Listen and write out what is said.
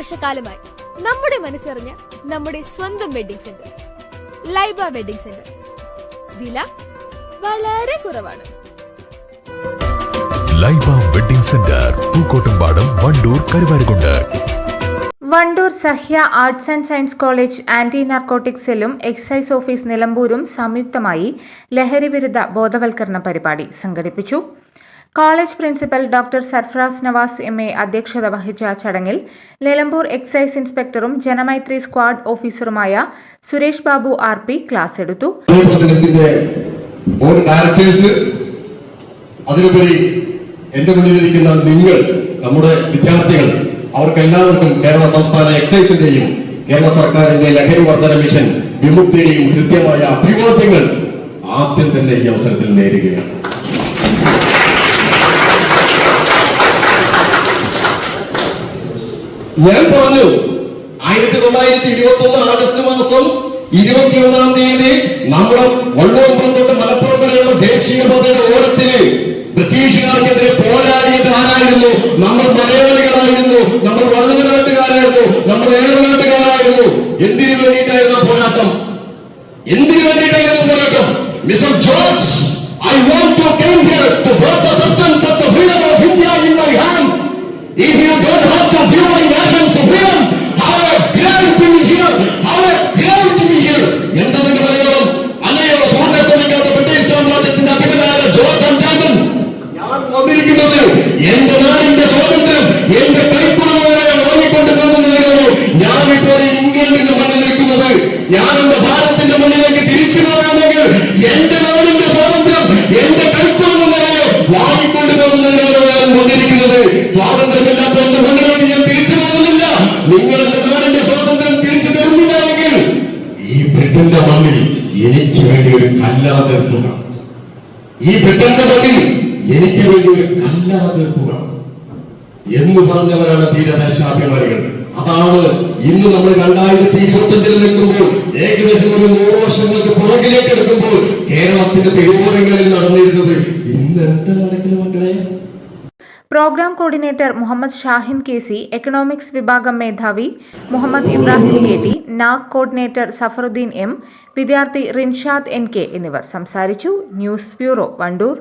വർഷക്കാലമായി നമ്മുടെ മനസ്സറിഞ്ഞ നമ്മുടെ സ്വന്തം wedding centre Laiba wedding centre. വില വളരെ കുറവാണ്. Laiba wedding centre Pookkottumpadam Wandoor Karuvarakundu. Wandoor Sahya arts and science college anti narcotic സെല്ലും എക്സൈസ് ഓഫീസ് നിലമ്പൂരും സംയുക്തമായി ലഹരി വിരുദ്ധ ബോധവൽക്കരണ പരിപാടി സംഘടിപ്പിച്ചു. College principal doctor Sarfaraz Nawas M A അധ്യക്ഷത വഹിച്ച ചടങ്ങിൽ നിലമ്പൂർ എക്സൈസ് ഇൻസ്പെക്ടറും Janamaithri squad ഓഫീസറുമായ Suresh Babu R P class എടുത്തു. മുന്നിലിരിക്കുന്ന നിങ്ങൾ നമ്മുടെ വിദ്യാർത്ഥികൾ അവർക്കെല്ലാവർക്കും കേരള സംസ്ഥാന എക്സൈസിന്റെയും കേരള സർക്കാരിന്റെ ലഹരി വർധന മിഷൻ വിമുക്തിയുടെയും കൃത്യമായ അഭിവാദ്യങ്ങൾ ആദ്യം തന്നെ ഈ അവസരത്തിൽ നേരുകയാണ്. ഞാൻ പറഞ്ഞു ആയിരത്തി തൊള്ളായിരത്തി ഇരുപത്തി ഒന്ന് ആഗസ്റ്റ് മാസം ഇരുപത്തിയൊന്നാം തീയതി നമ്മുടെ വള്ളോമ്പുറം തൊട്ട് മലപ്പുറം വരെയുള്ള ദേശീയപാതയുടെ ഓരത്തിന് ബ്രിട്ടീഷുകാർക്കെതിരെ പോരാടിയത് ആരായിരുന്നു? നമ്മൾ മലയാളികളായിരുന്നു നമ്മൾ വള്ളുവനാട്ടുകാരായിരുന്നു നമ്മൾ ഏറനാട്ടുകാരായിരുന്നു. എന്തിനു വേണ്ടിയിട്ടായിരുന്നു പോരാട്ടം? എന്തിനു വേണ്ടിയിട്ടായിരുന്നു പോരാട്ടം? Mister George I want to come here to brought the substance of the freedom of India in my hands if you don't have to give my ബ്രിട്ടന്റെ മണ്ണിൽ എനിക്ക് വേണ്ടി ഒരു കല്ലറ തീർക്കുക. ഈ ബ്രിട്ടന്റെ മണ്ണിൽ എനിക്ക് വേണ്ടി ഒരു കല്ലറ തീർക്കുക. എന്ന് പറഞ്ഞവരാണ് തീരദേശാഭിമാനികൾ അതാണ് ഇന്ന് നമ്മൾ രണ്ടായിരത്തി ഇരുപത്തി അഞ്ചിൽ നിൽക്കുമ്പോൾ ഏകദേശം ഒരു നൂറ് വർഷങ്ങൾക്ക് പുറകിലേക്ക് എടുക്കുമ്പോൾ കേരളത്തിന്റെ തെരുവോരങ്ങളിൽ നടന്നിരുന്നത് ഇന്ന് എന്താ നടക്കുന്നത് മക്കളെ? Program coordinator Muhammad Shahin K C economics വിഭാഗം മേധാവി മുഹമ്മദ് ഇബ്രാഹിം കെ ടി നാഗ് കോർഡിനേറ്റർ സഫറുദ്ദീൻ എം വിദ്യാർത്ഥി റിൻഷാദ് എൻ കെ എന്നിവർ സംസാരിച്ചു. News bureau Wandoor.